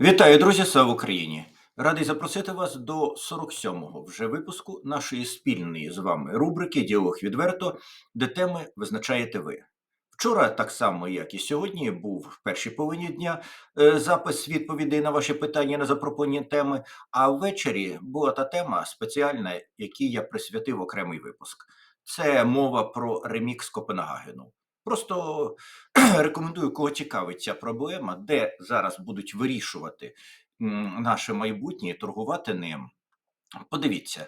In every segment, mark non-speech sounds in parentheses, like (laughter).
Вітаю, друзі! Слава Україні! Радий запросити вас до 47-го вже випуску нашої спільної з вами рубрики Діалог відверто, де теми визначаєте ви. Вчора, так само як і сьогодні, був в першій половині дня е, запис відповідей на ваші питання на запропоновані теми. А ввечері була та тема спеціальна, якій я присвятив окремий випуск. Це мова про ремікс Копенгагену. Просто (clears throat) рекомендую, кого цікавить ця проблема, де зараз будуть вирішувати наше майбутнє, і торгувати ним. Подивіться.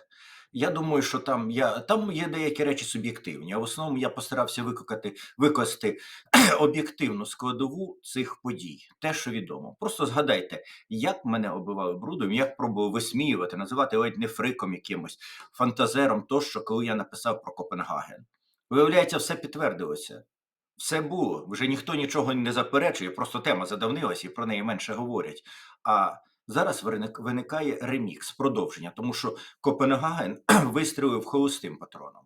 Я думаю, що там я там є деякі речі суб'єктивні, а в основному я постарався викликати, викласти (clears throat) об'єктивну складову цих подій, те, що відомо. Просто згадайте, як мене оббивали брудом, як пробували висміювати, називати ледь не фриком якимось фантазером, тощо, коли я написав про Копенгаген. Виявляється, все підтвердилося. Все було, вже ніхто нічого не заперечує, просто тема задавнилася і про неї менше говорять. А зараз виникає ремікс, продовження, тому що Копенгаген (clears throat) вистрілив холостим патроном.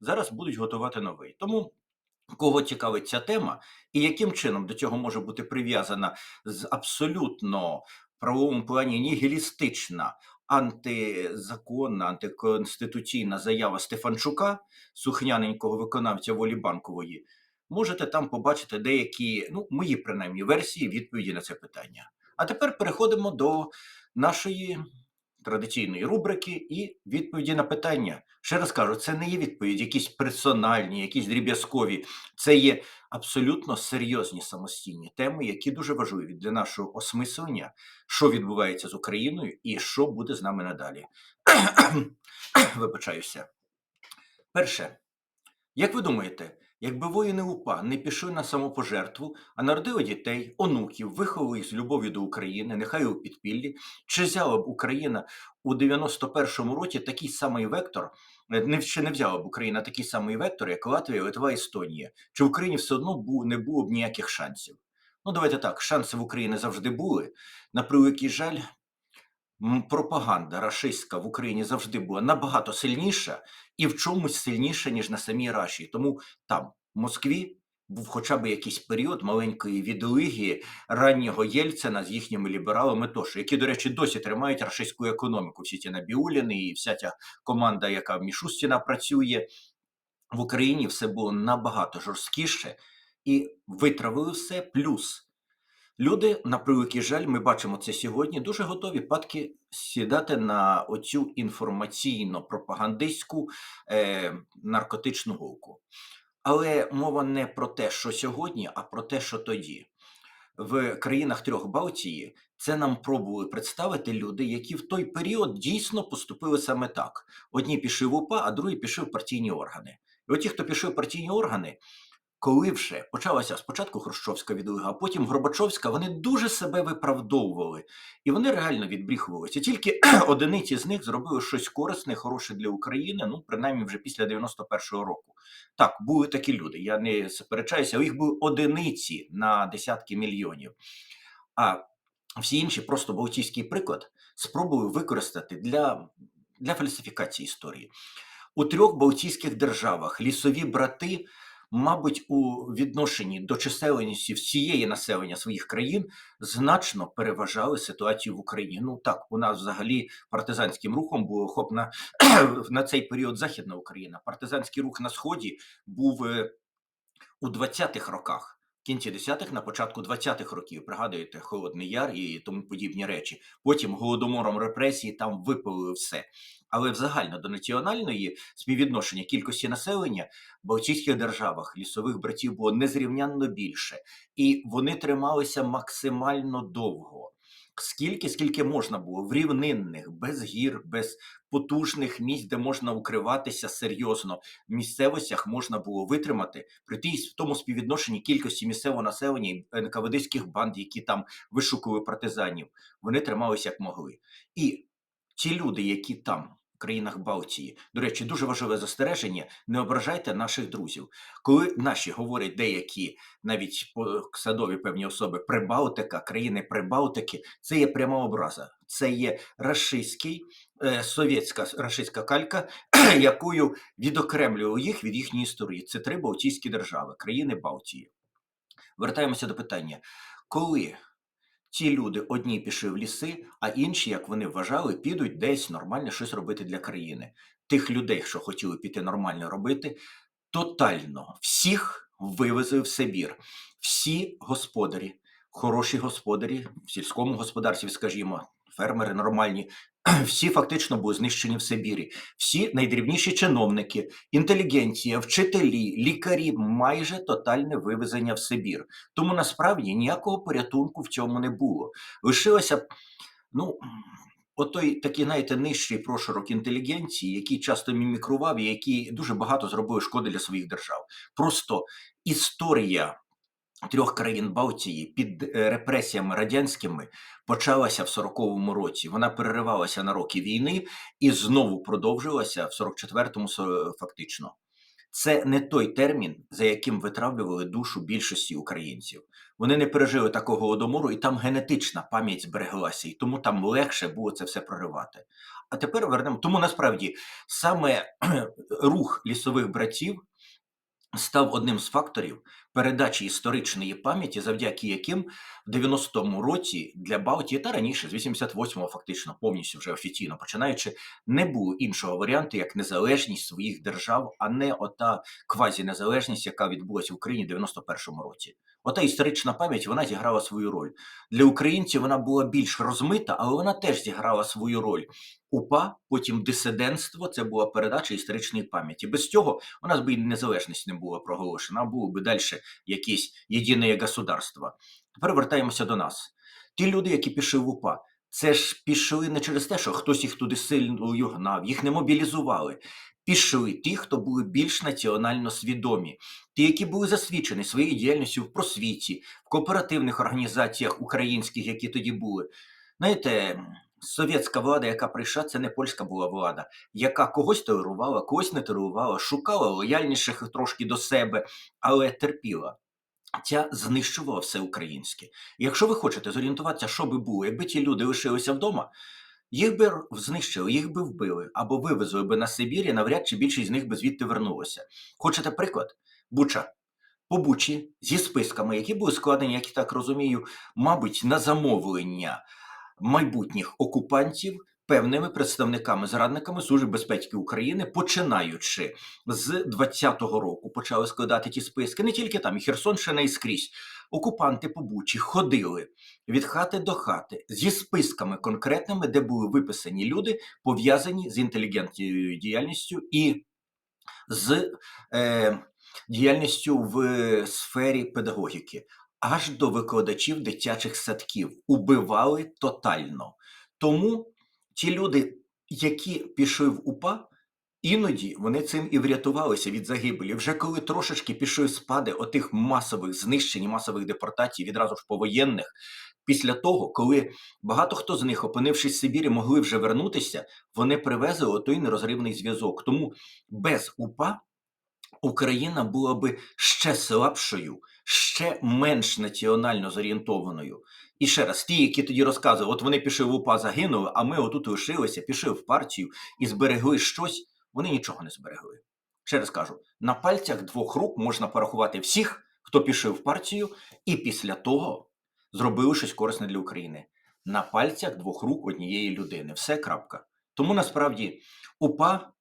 Зараз будуть готувати новий. Тому кого цікавить ця тема, і яким чином до цього може бути прив'язана з абсолютно правовому плані нігілістична, антизаконна, антиконституційна заява Стефанчука, сухняненького виконавця волі банкової, можете там побачити деякі, ну, мої принаймні версії відповіді на це питання. А тепер переходимо до нашої традиційної рубрики і відповіді на питання. Ще раз кажу, це не є відповіді, якісь персональні, якісь дріб'язкові. Це є абсолютно серйозні самостійні теми, які дуже важливі для нашого осмислення, що відбувається з Україною і що буде з нами надалі. (coughs) Вибачаюся. Перше, як ви думаєте, якби воїни УПА не пішли на самопожертву, а народили дітей, онуків, виховали з любов'ю до України, нехай у підпіллі, чи взяла б Україна у 91-му році такий самий вектор, е, не, ще не взяла б Україна такий самий вектор, як Латвія, Литва, Естонія, чи в Україні все одно не було б ніяких шансів? Ну, давайте так, шанси в Україні завжди були. На превеликий жаль, пропаганда рашистська в Україні завжди була набагато сильніша і в чомусь сильніша, ніж на самій Раші. Тому там, в Москві, був хоча б якийсь період маленької відлиги раннього Єльцина з їхніми лібералами, тощо, які, до речі, досі тримають рашистську економіку. Всі ті Набіуліни і вся ця команда, яка в Мішустіна працює. В Україні все було набагато жорсткіше і витравили все. Плюс Люди, на превеликий жаль, ми бачимо це сьогодні, дуже готові падки сідати на оцю інформаційно-пропагандистську е, наркотичну голку. Але мова не про те, що сьогодні, а про те, що тоді. В країнах трьох Балтії це нам пробували представити люди, які в той період дійсно поступили саме так. Одні пішли в УПА, а другі пішли в партійні органи. І оті, хто пішли в партійні органи, коли вже почалася спочатку Хрущовська відлига, а потім Горбачовська, вони дуже себе виправдовували, і вони реально відбріхувалися. Тільки (clears throat) одиниці з них зробили щось корисне, хороше для України, ну принаймні вже після 91-го року. Так, були такі люди. Я не сперечаюся, але їх були одиниці на десятки мільйонів. А всі інші просто балтійський приклад спробували використати для, для фальсифікації історії. У трьох балтійських державах лісові брати мабуть, у відношенні до чисельності всієї населення своїх країн значно переважали ситуацію в Україні. Ну так, у нас взагалі партизанським рухом було охоплена (clears throat) на цей період Західна Україна. Партизанський рух на сході був е, у 20-х роках. Кінці 10-х, на початку 20-х років, пригадуєте, Холодний Яр і тому подібні речі. Потім голодомором репресії там випили все. Але взагально до національної співвідношення кількості населення в Балтійських державах лісових братів було незрівнянно більше, і вони трималися максимально довго. Скільки, скільки можна було в рівнинних, без гір, без потужних місць, де можна укриватися серйозно, в місцевостях можна було витримати при тій в тому співвідношенні кількості місцевого населення і НКВДських банд, які там вишукували партизанів, вони трималися як могли. І ті люди, які там. Країнах Балтії, до речі, дуже важливе застереження: не ображайте наших друзів. Коли наші говорять деякі навіть садові певні особи Прибалтика, країни Прибалтики, це є пряма образа, це є рашистський, е, совєтська рашистська калька, (clears throat) якою відокремлював їх від їхньої історії. Це три Балтійські держави, країни Балтії. Вертаємося до питання, коли Ці люди одні пішли в ліси, а інші, як вони вважали, підуть десь нормально щось робити для країни. Тих людей, що хотіли піти нормально робити, тотально всіх вивезли в Сибір. Всі господарі, хороші господарі в сільському господарстві, скажімо, фермери нормальні, (clears throat) всі фактично були знищені в Сибірі. Всі найдрібніші чиновники, інтелігенція, вчителі, лікарі майже тотальне вивезення в Сибір. Тому насправді ніякого порятунку в цьому не було. Лишилося, ну. Отой такий, знаєте, нижчий прошарок інтелігенції, який часто мімікрував і який дуже багато зробив шкоди для своїх держав. Просто історія трьох країн Балтії під е, репресіями радянськими почалася в 40-му році. Вона переривалася на роки війни і знову продовжилася в 44-му со- фактично. Це не той термін, за яким витравлювали душу більшості українців. Вони не пережили такого голодомору, і там генетична пам'ять збереглася, і тому там легше було це все проривати. А тепер вернемо. Тому насправді саме (clears throat) рух лісових братів став одним з факторів передачі історичної пам'яті, завдяки яким в 90-му році для Балтії та раніше, з 88-го фактично повністю вже офіційно починаючи, не було іншого варіанту як незалежність своїх держав, а не ота квазінезалежність, яка відбулася в Україні в 91-му році. Ота історична пам'ять вона зіграла свою роль. Для українців вона була більш розмита, але вона теж зіграла свою роль. УПА, потім дисидентство це була передача історичної пам'яті. Без цього у нас би і незалежність не була проголошена, а було би далі якесь єдине государство. Тепер вертаємося до нас. Ті люди, які пішли в УПА, це ж пішли не через те, що хтось їх туди сильно гнав, їх не мобілізували. Пішли ті, хто були більш національно свідомі, ті, які були засвідчені своєю діяльністю в просвіті, в кооперативних організаціях українських, які тоді були. Знаєте, совєтська влада, яка прийшла, це не польська була влада, яка когось толерувала, когось не толерувала, шукала лояльніших трошки до себе, але терпіла. Ця знищувала все українське. Якщо ви хочете зорієнтуватися, що би було, якби ті люди лишилися вдома, їх би знищили, їх би вбили або вивезли би на Сибір, навряд чи більшість з них би звідти вернулося. Хочете приклад? Буча. По Бучі зі списками, які були складені, як я так розумію, мабуть, на замовлення майбутніх окупантів певними представниками зрадниками Служби безпеки України, починаючи з 20-го року, почали складати ті списки. Не тільки там, і Херсонщина, і скрізь. Окупанти по Бучі ходили від хати до хати зі списками конкретними, де були виписані люди, пов'язані з інтелігентною діяльністю і з е, діяльністю в сфері педагогіки, аж до викладачів дитячих садків. Убивали тотально. Тому ті люди, які пішли в УПА, іноді вони цим і врятувалися від загибелі. Вже коли трошечки пішли спади отих масових знищень, масових депортацій, відразу ж повоєнних, після того, коли багато хто з них, опинившись в Сибірі, могли вже вернутися, вони привезли отой нерозривний зв'язок. Тому без УПА Україна була би ще слабшою, ще менш національно зорієнтованою. І ще раз, ті, які тоді розказували, от вони пішли в УПА, загинули, а ми отут лишилися, пішли в партію і зберегли щось, вони нічого не зберегли. Ще раз кажу: на пальцях двох рук можна порахувати всіх, хто пішов в партію, і після того зробили щось корисне для України. На пальцях двох рук однієї людини. Все крапка. Тому насправді УПА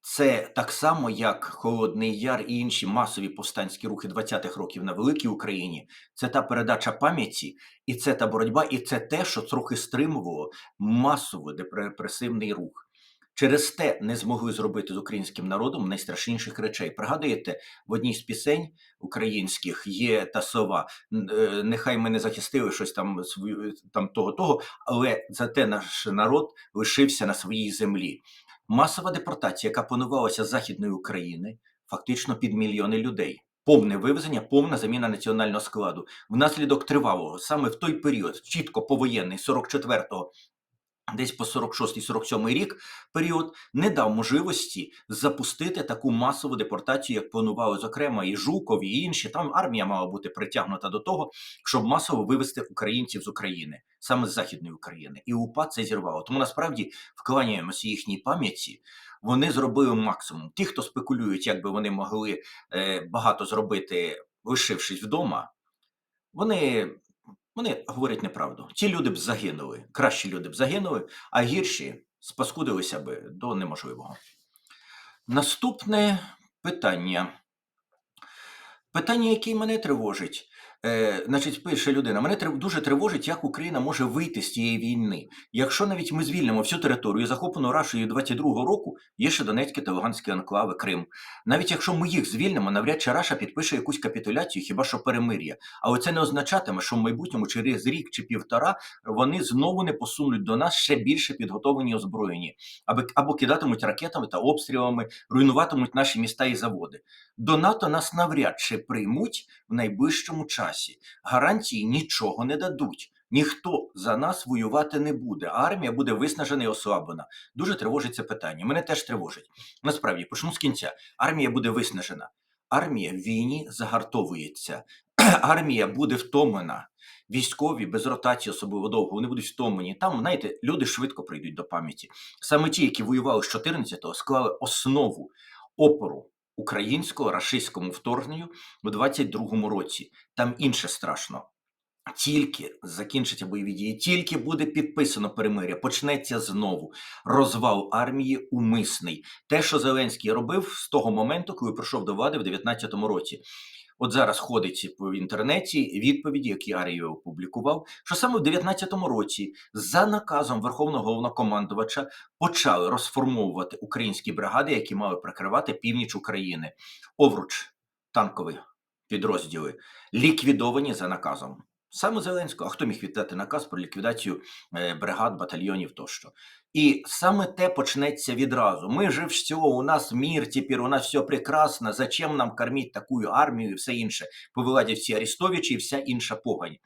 це так само, як Холодний Яр і інші масові повстанські рухи 20-х років на великій Україні. Це та передача пам'яті, і це та боротьба, і це те, що трохи стримувало масово депресивний рух. Через те не змогли зробити з українським народом найстрашніших речей. Пригадуєте, в одній з пісень українських є та сова. е, Нехай ми не захистили щось там свою там того, того, але зате наш народ лишився на своїй землі. Масова депортація, яка панувалася з Західної України, фактично під мільйони людей. Повне вивезення, повна заміна національного складу. Внаслідок тривалого, саме в той період, чітко повоєнний, 44-го, десь по 46-47 рік період, не дав можливості запустити таку масову депортацію, як планували, зокрема, і Жуков, і інші. Там армія мала бути притягнута до того, щоб масово вивезти українців з України, саме з Західної України. І УПА це зірвало. Тому насправді вклоняємося їхній пам'яті. Вони зробили максимум. Ті, хто спекулюють, як би вони могли е, багато зробити, лишившись вдома, вони Вони говорять неправду. Ті люди б загинули, кращі люди б загинули, а гірші спаскудилися би до неможливого. Наступне питання. Питання, яке мене тривожить. Е, значить, пише людина, мене дуже тривожить, як Україна може вийти з цієї війни. Якщо навіть ми звільнимо всю територію, захоплену Рашею 22-го року, є ще Донецькі та Луганські анклави, Крим. Навіть якщо ми їх звільнимо, навряд чи Раша підпише якусь капітуляцію, хіба що перемир'я. Але це не означатиме, що в майбутньому через рік чи півтора вони знову не посунуть до нас ще більше підготовлені озброєні, аби або кидатимуть ракетами та обстрілами, руйнуватимуть наші міста і заводи. До НАТО нас навряд чи приймуть в найближчому часі. Гарантії нічого не дадуть. Ніхто за нас воювати не буде. Армія буде виснажена і ослаблена. Дуже тривожить це питання. Мене теж тривожить. Насправді, почну з кінця. Армія буде виснажена. Армія в війні загартовується. (clears throat) Армія буде втомлена. Військові без ротації особливо довго, вони будуть втомлені. Там, знаєте, люди швидко прийдуть до пам'яті. Саме ті, які воювали з 14-го, склали основу опору українського рашистському вторгненню у 22-му році. Там інше страшно. Тільки закінчаться бойові дії, тільки буде підписано перемиря, почнеться знову розвал армії умисний. Те, що Зеленський робив з того моменту, коли прийшов до влади в 19-му році. От зараз ходить в інтернеті відповіді, які Арія опублікував, що саме в 19-му році за наказом Верховного головнокомандувача почали розформовувати українські бригади, які мали прикривати північ України. Овруч, танкові підрозділи, ліквідовані за наказом. Саме Зеленського, а хто міг віддати наказ про ліквідацію е, бригад, батальйонів тощо. І саме те почнеться відразу. Ми же все, у нас мір, тепер у нас все прекрасно. Зачем нам кормити таку армію і все інше? Повиладять всі Арестовичі і вся інша погань.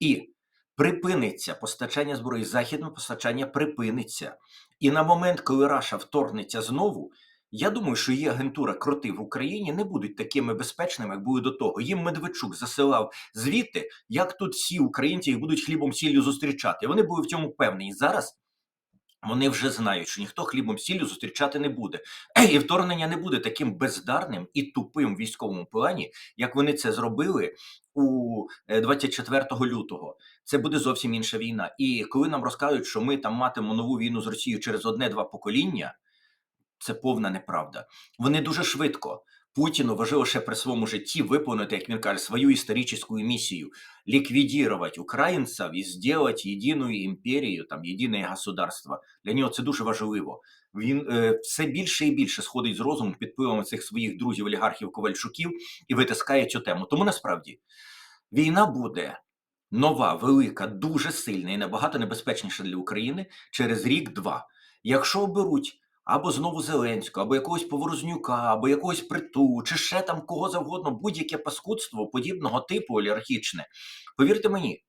І припиниться постачання зброї, західне постачання припиниться. І на момент, коли Раша вторгнеться знову, я думаю, що її агентура кроти в Україні не будуть такими безпечними, як були до того. Їм Медведчук засилав звідти, як тут всі українці їх будуть хлібом сіллю зустрічати. Вони були в цьому впевнені. Зараз вони вже знають, що ніхто хлібом сіллю зустрічати не буде. І вторгнення не буде таким бездарним і тупим військовому плані, як вони це зробили у е, 24 лютого. Це буде зовсім інша війна. І коли нам розказують, що ми там матимемо нову війну з Росією через одне-два покоління, це повна неправда. Вони дуже швидко. Путіну важливо ще при своєму житті виконати, як він каже, свою історичну місію ліквідувати українців і зробити єдиною імперію, там єдине государство. Для нього це дуже важливо. Він е, все більше і більше сходить з розуму під впливом цих своїх друзів олігархів Ковальчуків і витискає цю тему. Тому насправді війна буде нова, велика, дуже сильна і набагато небезпечніша для України через рік-два. Якщо оберуть або знову Зеленського, або якогось Поворознюка, або якогось приту, чи ще там кого завгодно, будь-яке паскудство подібного типу олігархічне. Повірте мені,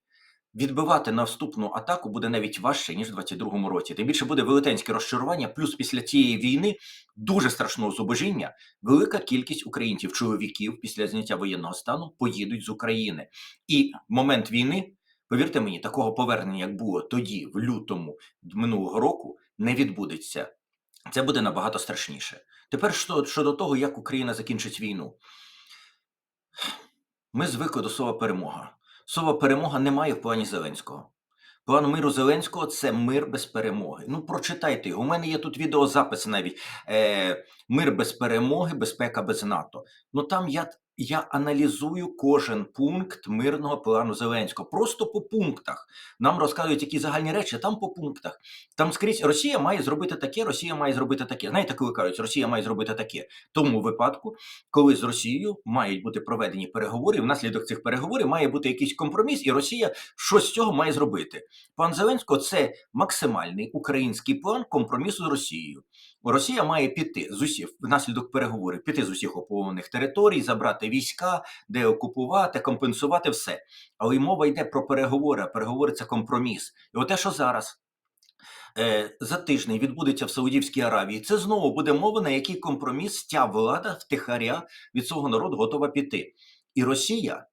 відбивати наступну атаку буде навіть важче, ніж в 22-му році. Тим більше буде велетенське розчарування, плюс після цієї війни дуже страшного зубожіння, велика кількість українців, чоловіків після зняття воєнного стану поїдуть з України. І момент війни, повірте мені, такого повернення, як було тоді, в лютому минулого року, не відбудеться. Це буде набагато страшніше. Тепер щодо того, як Україна закінчить війну. Ми звикли до слова перемога. Слово перемога немає в плані Зеленського. План миру Зеленського це мир без перемоги. Ну, прочитайте його. У мене є тут відеозапис навіть е, Мир без перемоги, безпека без НАТО. Ну там я, я аналізую кожен пункт мирного плану Зеленського. Просто по пунктах. Нам розказують які загальні речі, там по пунктах. Там скрізь Росія має зробити таке, Росія має зробити таке. Знаєте, коли кажуть, Росія має зробити таке. Тому випадку, коли з Росією мають бути проведені переговори, і внаслідок цих переговорів має бути якийсь компроміс, і Росія щось з цього має зробити. План Зеленського це максимальний український план компромісу з Росією. Росія має піти з усіх внаслідок переговорів, піти з усіх окупованих територій, забрати війська, деокупувати, компенсувати все. Але й мова йде про переговори. а Переговори це компроміс. І оте, що зараз е, за тиждень відбудеться в Саудівській Аравії, це знову буде мова, на який компроміс ця влада втихаря від свого народу готова піти. І Росія.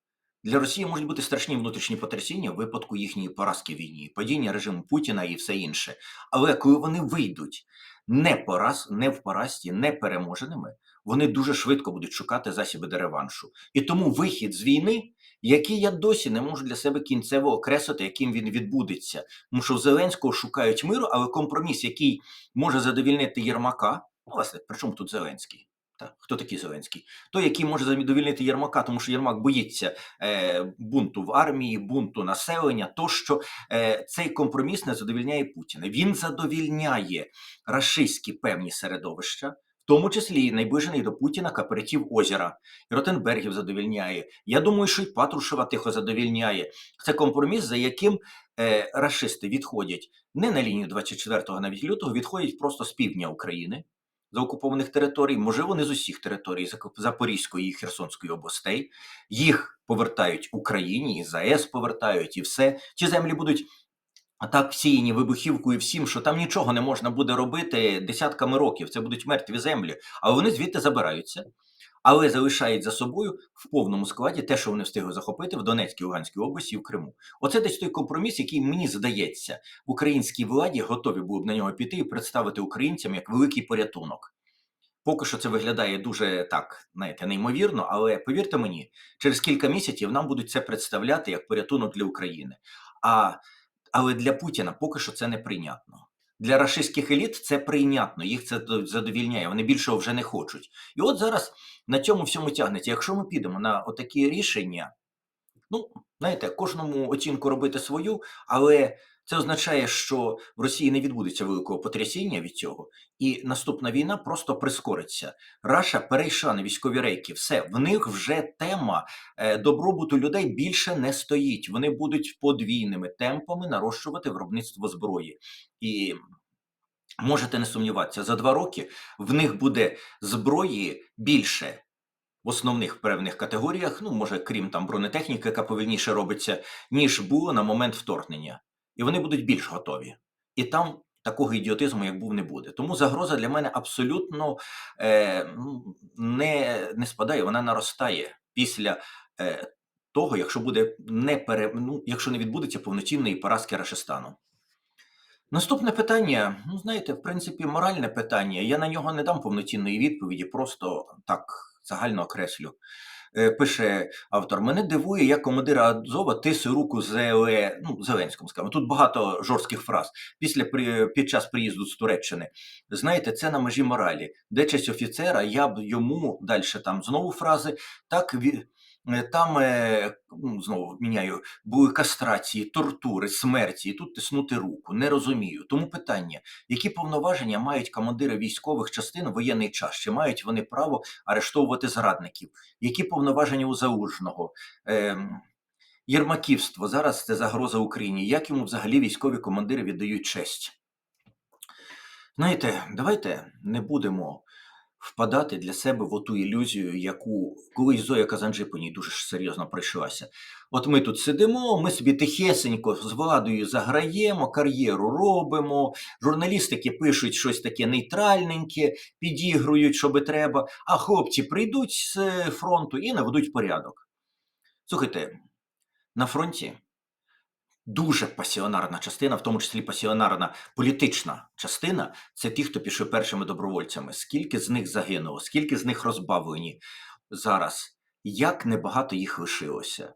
Для Росії можуть бути страшні внутрішні потрясіння в випадку їхньої поразки війні, падіння режиму Путіна і все інше. Але коли вони вийдуть не пораз, не в поразці, не переможеними, вони дуже швидко будуть шукати засіби для реваншу. І тому вихід з війни, який я досі не можу для себе кінцево окреслити, яким він відбудеться. Тому що в Зеленського шукають миру, але компроміс, який може задовільнити Єрмака. Ну, власне, при чому тут Зеленський? Та, хто такий Зеленський? Той, який може задовільнити Єрмака, тому що Єрмак боїться е, бунту в армії, бунту населення, тощо е, цей компроміс не задовільняє Путіна. Він задовільняє рашистські певні середовища, в тому числі найближений до Путіна кооператив озера. І Ротенбергів задовільняє. Я думаю, що й Патрушева тихо задовільняє. Це компроміс, за яким е, рашисти відходять не на лінію 24-го, навіть лютого, відходять просто з півдня України. З окупованих територій, можливо, не з усіх територій Запорізької і Херсонської областей. Їх повертають Україні, і ЗАЕС повертають, і все. Ці землі будуть так всіяні вибухівкою всім, що там нічого не можна буде робити десятками років. Це будуть мертві землі, але вони звідти забираються, але залишають за собою в повному складі те, що вони встигли захопити в Донецькій, Луганській області і в Криму. Оце десь той компроміс, який мені здається, українській владі готові були б на нього піти і представити українцям як великий порятунок. Поки що це виглядає дуже так, знаєте, неймовірно, але повірте мені, через кілька місяців нам будуть це представляти як порятунок для України. А, але для Путіна поки що це неприйнятно. Для рашистських еліт це прийнятно, їх це задовільняє, вони більшого вже не хочуть. І от зараз на цьому всьому тягнеться. Якщо ми підемо на отакі рішення, ну, знаєте, кожному оцінку робити свою, але це означає, що в Росії не відбудеться великого потрясіння від цього, і наступна війна просто прискориться. Раша перейшла на військові рейки. Все, в них вже тема е, добробуту людей більше не стоїть. Вони будуть подвійними темпами нарощувати виробництво зброї. І можете не сумніватися, за два роки в них буде зброї більше. В основних певних категоріях, ну може, крім там бронетехніки, яка повільніше робиться, ніж було на момент вторгнення, і вони будуть більш готові. І там такого ідіотизму, як був, не буде. Тому загроза для мене абсолютно е, ну, не, не спадає, вона наростає після е, того, якщо буде не пере, ну, якщо не відбудеться повноцінної поразки Рашистану. Наступне питання, ну знаєте, в принципі, моральне питання. Я на нього не дам повноцінної відповіді, просто так загально окреслю. Е, Пише автор: мене дивує, як командир Азова тисе руку Зеле... ну, Зеленському, скажімо. Тут багато жорстких фраз. Після при- під час приїзду з Туреччини. Знаєте, це на межі моралі. Де честь офіцера, я б йому далі там знову фрази. Так ві- е, там е, ну, знову міняю були кастрації, тортури, смерті, і тут тиснути руку. Не розумію. Тому питання: які повноваження мають командири військових частин в воєнний час? Чи мають вони право арештовувати зрадників? Які повноваження у залужного? Ем, Єрмаківство зараз це загроза Україні. Як йому взагалі військові командири віддають честь? Знаєте, давайте не будемо впадати для себе в оту ілюзію, яку колись Зоя Казанджи по ній дуже серйозно пройшлася. От ми тут сидимо, ми собі тихесенько з владою заграємо, кар'єру робимо, журналістики пишуть щось таке нейтральненьке, підігрують, що би треба, а хлопці прийдуть з е, фронту і наведуть порядок. Слухайте, на фронті дуже пасіонарна частина, в тому числі пасіонарна політична частина, це ті, хто пішов першими добровольцями. Скільки з них загинуло, скільки з них розбавлені зараз, як небагато їх лишилося.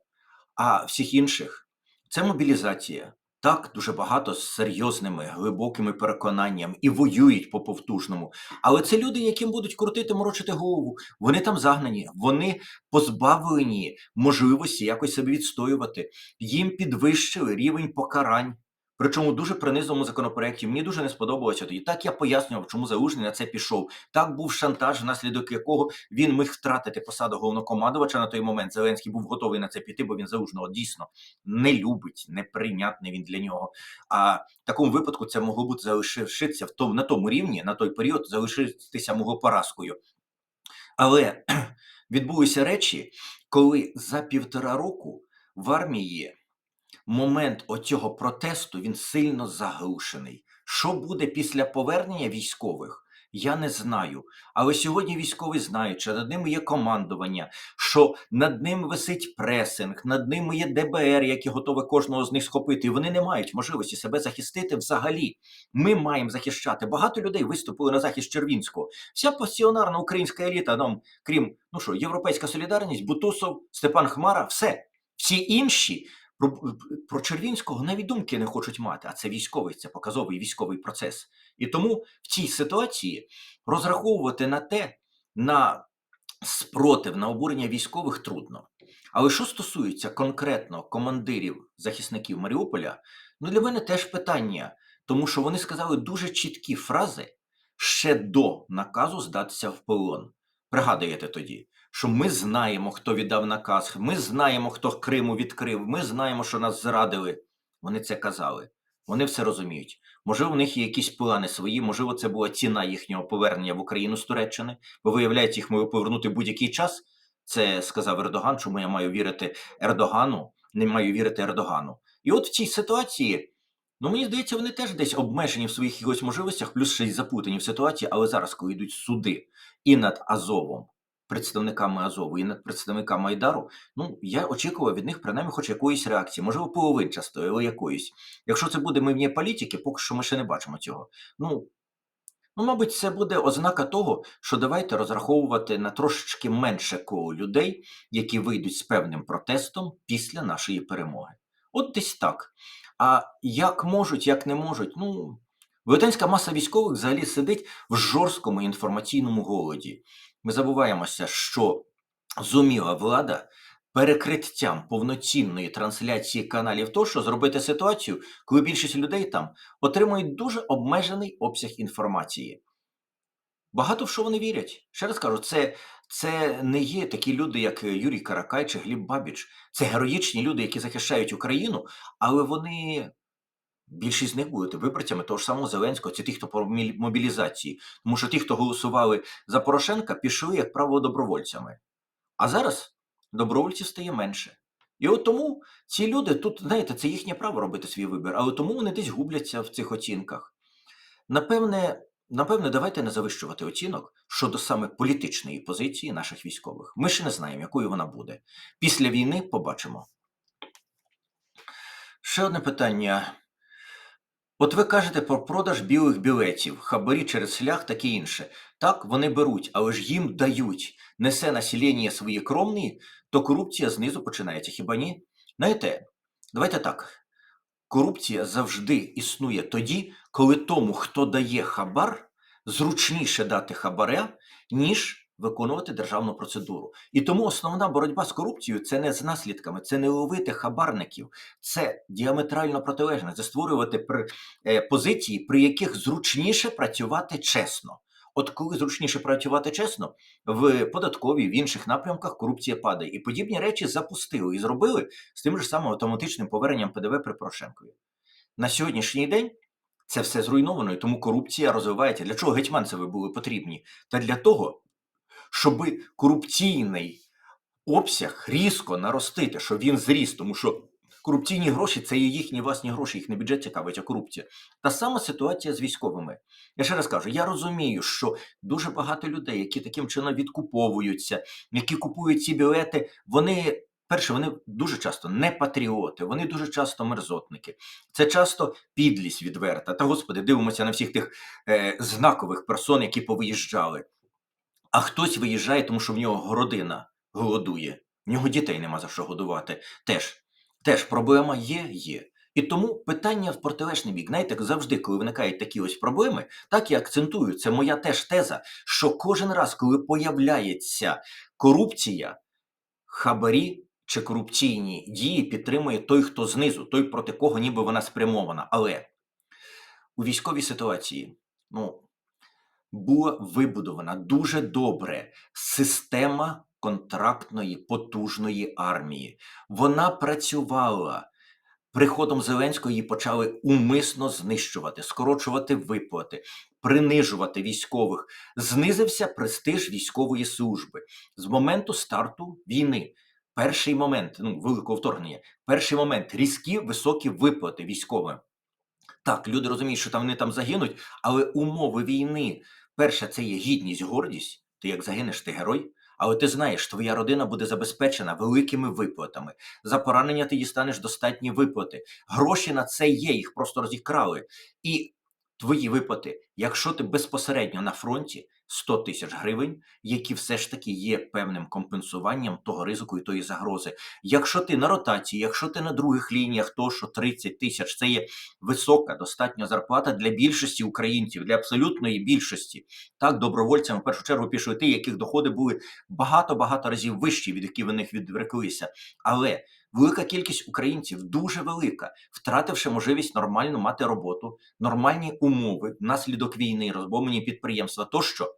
А всіх інших це мобілізація. Так, дуже багато з серйозними глибокими переконанням і воюють по повтужному. Але це люди, яким будуть крутити, морочити голову. Вони там загнані, вони позбавлені можливості якось себе відстоювати. Їм підвищили рівень покарань. Причому дуже принизовому законопроекті. Мені дуже не сподобалося тоді. Так я пояснював, чому Залужний на це пішов. Так був шантаж, внаслідок якого він міг втратити посаду головнокомандувача на той момент. Зеленський був готовий на це піти, бо він Залужного дійсно не любить, неприйнятний він для нього. А в такому випадку це могло бути залишитися в тому на тому рівні, на той період залишитися могло поразкою. Але відбулися речі, коли за півтора року в армії момент оцього протесту він сильно заглушений. Що буде після повернення військових? Я не знаю. Але сьогодні військові знають, що над ними є командування, що над ним висить пресинг, над ними є ДБР, які готові кожного з них схопити. І вони не мають можливості себе захистити взагалі. Ми маємо захищати. Багато людей виступили на захист Червінського. Вся пасіонарна українська еліта, нам, крім ну що, Європейська Солідарність, Бутусов, Степан Хмара, все. Всі інші про, про Червінського навіть думки не хочуть мати, а це військовий, це показовий військовий процес. І тому в цій ситуації розраховувати на те, на спротив, на обурення військових трудно. Але що стосується конкретно командирів захисників Маріуполя, ну для мене теж питання, тому що вони сказали дуже чіткі фрази ще до наказу здатися в полон. Пригадуєте тоді, що ми знаємо, хто віддав наказ, ми знаємо, хто Криму відкрив, ми знаємо, що нас зрадили. Вони це казали. Вони все розуміють. Можливо, у них є якісь плани свої, можливо, це була ціна їхнього повернення в Україну з Туреччини, бо виявляється, їх можуть повернути будь-який час. Це сказав Ердоган, чому я маю вірити Ердогану, не маю вірити Ердогану. І от в цій ситуації, ну мені здається, вони теж десь обмежені в своїх якихось можливостях, плюс ще й запутані в ситуації, але зараз, коли йдуть суди і над Азовом, представниками Азову, і над представниками Айдару, ну я очікував від них принаймні хоч якоїсь реакції, можливо, половинчастої, але якоїсь. Якщо це буде мивні політики, поки що ми ще не бачимо цього. Ну, ну, мабуть, це буде ознака того, що давайте розраховувати на трошечки менше коло людей, які вийдуть з певним протестом після нашої перемоги. От десь так. А як можуть, як не можуть, ну. Велетенська маса військових взагалі сидить в жорсткому інформаційному голоді. Ми забуваємося, що зуміла влада перекриттям повноцінної трансляції каналів тощо зробити ситуацію, коли більшість людей там отримують дуже обмежений обсяг інформації. Багато в що вони вірять. Ще раз кажу, це, це не є такі люди, як Юрій Каракай чи Гліб Бабіч. Це героїчні люди, які захищають Україну, але вони. Більшість з них будуть виборцями того ж самого Зеленського, це ті, хто по мобілізації. Тому що ті, хто голосували за Порошенка, пішли, як правило, добровольцями. А зараз добровольців стає менше. І от тому ці люди тут, знаєте, це їхнє право робити свій вибір, але тому вони десь губляться в цих оцінках. Напевне, напевне, давайте не завищувати оцінок щодо саме політичної позиції наших військових. Ми ще не знаємо, якою вона буде. Після війни побачимо. Ще одне питання. От ви кажете про продаж білих білетів, хабарі через шлях, таке інше. Так, вони беруть, але ж їм дають. Несе населення свої кромні, то корупція знизу починається, хіба ні? Знаєте, давайте так. Корупція завжди існує тоді, коли тому, хто дає хабар, зручніше дати хабаря, ніж виконувати державну процедуру. І тому основна боротьба з корупцією це не з наслідками, це не ловити хабарників, це діаметрально протилежне, це створювати е, позиції, при яких зручніше працювати чесно. От коли зручніше працювати чесно, в податковій, в інших напрямках корупція падає. І подібні речі запустили і зробили з тим же самим автоматичним поверненням ПДВ при Порошенкові. На сьогоднішній день це все зруйновано, і тому корупція розвивається. Для чого гетьманцеви були потрібні? Та для того, щоб корупційний обсяг різко наростити, щоб він зріс, тому що корупційні гроші це є їхні власні гроші, їх не бюджет цікавить, а корупція. Та сама ситуація з військовими. Я ще раз кажу, я розумію, що дуже багато людей, які таким чином відкуповуються, які купують ці білети, вони. Перше, вони дуже часто не патріоти, вони дуже часто мерзотники. Це часто підлість відверта. Та господи, дивимося на всіх тих е, знакових персон, які повиїжджали. А хтось виїжджає, тому що в нього родина голодує, в нього дітей нема за що годувати. Теж, теж проблема є, є. І тому питання в протилежний бік. Знаєте, завжди, коли виникають такі ось проблеми, так я акцентую, це моя теж теза, що кожен раз, коли появляється корупція, хабарі чи корупційні дії підтримує той, хто знизу, той, проти кого ніби вона спрямована. Але у військовій ситуації, ну, була вибудована дуже добре система контрактної потужної армії. Вона працювала. Приходом Зеленського її почали умисно знищувати, скорочувати виплати, принижувати військових. Знизився престиж військової служби з моменту старту війни. Перший момент ну, великого вторгнення, перший момент різкі високі виплати військовим. Так, люди розуміють, що там вони там загинуть, але умови війни, перше, це є гідність, гордість. Ти як загинеш, ти герой. Але ти знаєш, твоя родина буде забезпечена великими виплатами. За поранення ти дістанеш достатні виплати. Гроші на це є, їх просто розікрали. І твої виплати, якщо ти безпосередньо на фронті 100 тисяч гривень, які все ж таки є певним компенсуванням того ризику і тої загрози. Якщо ти на ротації, якщо ти на других лініях, то що 30 тисяч це є висока достатня зарплата для більшості українців, для абсолютної більшості. Так, добровольцям в першу чергу пішли ті, яких доходи були багато-багато разів вищі, від яких вони відвреклися. Але велика кількість українців дуже велика, втративши можливість нормально мати роботу, нормальні умови внаслідок війни, розбомлені підприємства, тощо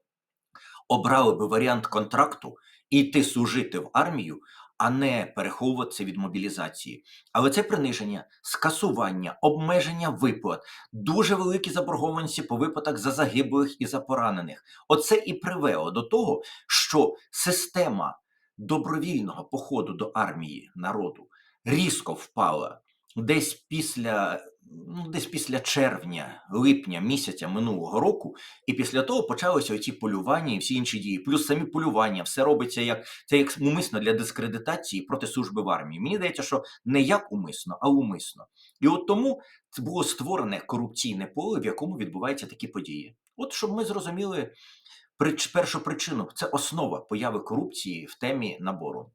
обрали би варіант контракту і йти служити в армію, а не переховуватися від мобілізації. Але це приниження, скасування, обмеження виплат, дуже великі заборгованості по виплатах за загиблих і за поранених. Оце і привело до того, що система добровільного походу до армії народу різко впала десь після. Ну, десь після червня, липня місяця минулого року, і після того почалися оці полювання і всі інші дії. Плюс самі полювання, все робиться як це як умисно для дискредитації проти служби в армії. Мені здається, що не як умисно, а умисно. І от тому це було створене корупційне поле, в якому відбуваються такі події. От щоб ми зрозуміли першу причину, це основа появи корупції в темі набору.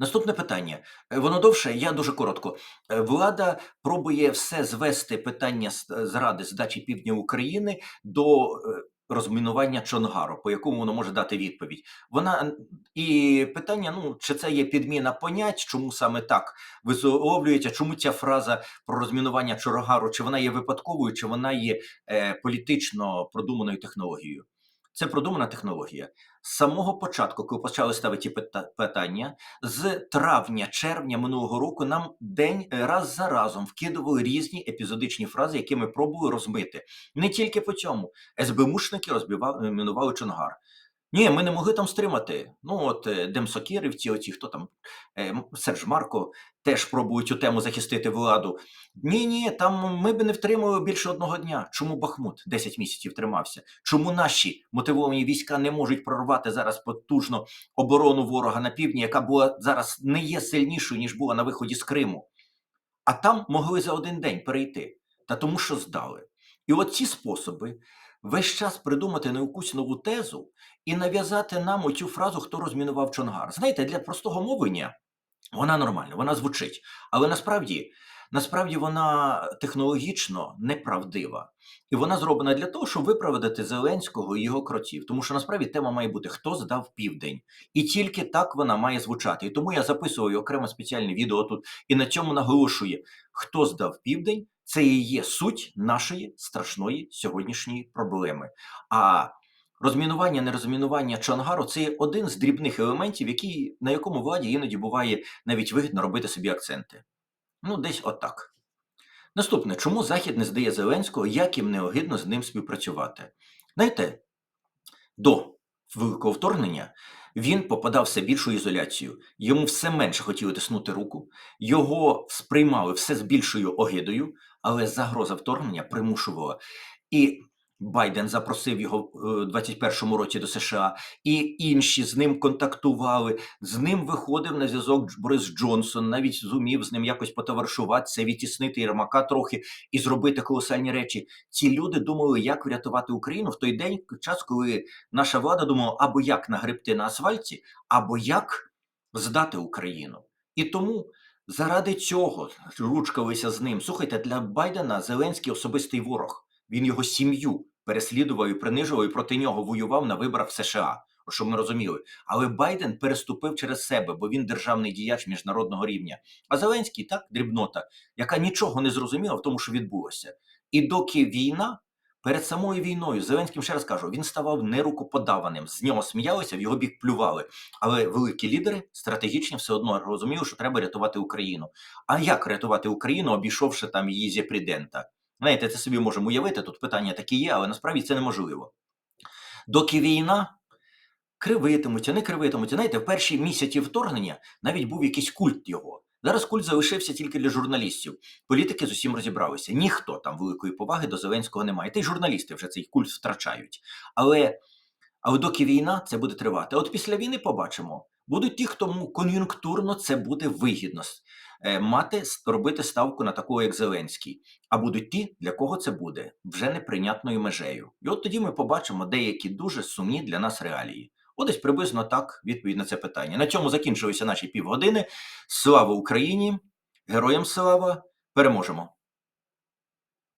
Наступне питання. Е, Воно довше, я дуже коротко. Е, Влада пробує все звести питання е, зради здачі півдня України до розмінування Чонгару, по якому воно може дати відповідь. Вона і питання: ну чи це є підміна понять, чому саме так висловлюється, чому ця фраза про розмінування Чонгару, чи вона є випадковою, чи вона є е, політично продуманою технологією. Це продумана технологія. З самого початку, коли почали ставити питання, з травня, червня минулого року нам день е, раз за разом вкидували різні епізодичні фрази, які ми пробували розмити. Не тільки по цьому. СБМушники розбивали, мінували Чонгар. Ні, ми не могли там стримати. Ну, от е, демсокірівці, оці, хто там, е, Серж Марко, теж пробують цю тему захистити владу. Ні, ні, там ми би не втримали більше одного дня. Чому Бахмут 10 місяців тримався? Чому наші мотивовані війська не можуть прорвати зараз потужну оборону ворога на півдні, яка була зараз не є сильнішою, ніж була на виході з Криму? А там могли за один день перейти, та тому що здали. І от ці способи весь час придумати на якусь нову тезу і нав'язати нам оцю фразу, хто розмінував Чонгар. Знаєте, для простого мовлення вона нормальна, вона звучить, але насправді. Насправді вона технологічно неправдива, і вона зроблена для того, щоб виправдати Зеленського і його кротів. Тому що насправді тема має бути хто здав південь, і тільки так вона має звучати. І тому я записую окремо спеціальне відео тут і на цьому наголошую, хто здав південь, це і є суть нашої страшної сьогоднішньої проблеми. А розмінування, нерозмінування Чонгару це є один з дрібних елементів, які, на якому владі іноді буває навіть вигідно робити собі акценти. Ну, десь отак. Наступне, чому Захід не здає Зеленського, як їм неогидно з ним співпрацювати? Знаєте, до великого вторгнення він попадав все більшу ізоляцію. Йому все менше хотіли тиснути руку, його сприймали все з більшою огидою, але загроза вторгнення примушувала. І Байден запросив його в 21-му році до США, і інші з ним контактували. З ним виходив на зв'язок Борис Джонсон, навіть зумів з ним якось потоваришуватися, відтіснити Єрмака трохи і зробити колосальні речі. Ці люди думали, як врятувати Україну в той день, час, коли наша влада думала або як нагребти на асфальті, або як здати Україну. І тому заради цього ручкалися з ним. Слухайте, для Байдена Зеленський особистий ворог. Він його сім'ю переслідував і принижував, і проти нього воював на виборах в США. Щоб ми розуміли, але Байден переступив через себе, бо він державний діяч міжнародного рівня. А Зеленський так дрібнота, яка нічого не зрозуміла в тому, що відбулося. І доки війна перед самою війною, Зеленським ще раз кажу, він ставав нерукоподаваним. З нього сміялися, в його бік плювали. Але великі лідери стратегічні все одно розуміли, що треба рятувати Україну. А як рятувати Україну, обійшовши там її зіпридента? Знаєте, це собі можемо уявити, тут питання такі є, але насправді це неможливо. Доки війна кривитимуться, не кривитимуться. Знаєте, в перші місяці вторгнення навіть був якийсь культ його. Зараз культ залишився тільки для журналістів. Політики з усім розібралися. Ніхто там великої поваги до Зеленського немає. Та й журналісти вже цей культ втрачають. Але, але доки війна, це буде тривати. От після війни побачимо. Будуть ті, хто кон'юнктурно це буде вигідно мати робити ставку на такого, як Зеленський. А будуть ті, для кого це буде вже неприйнятною межею. І от тоді ми побачимо деякі дуже сумні для нас реалії. Одесь приблизно так відповідь на це питання. На цьому закінчилися наші півгодини. Слава Україні! Героям слава! Переможемо!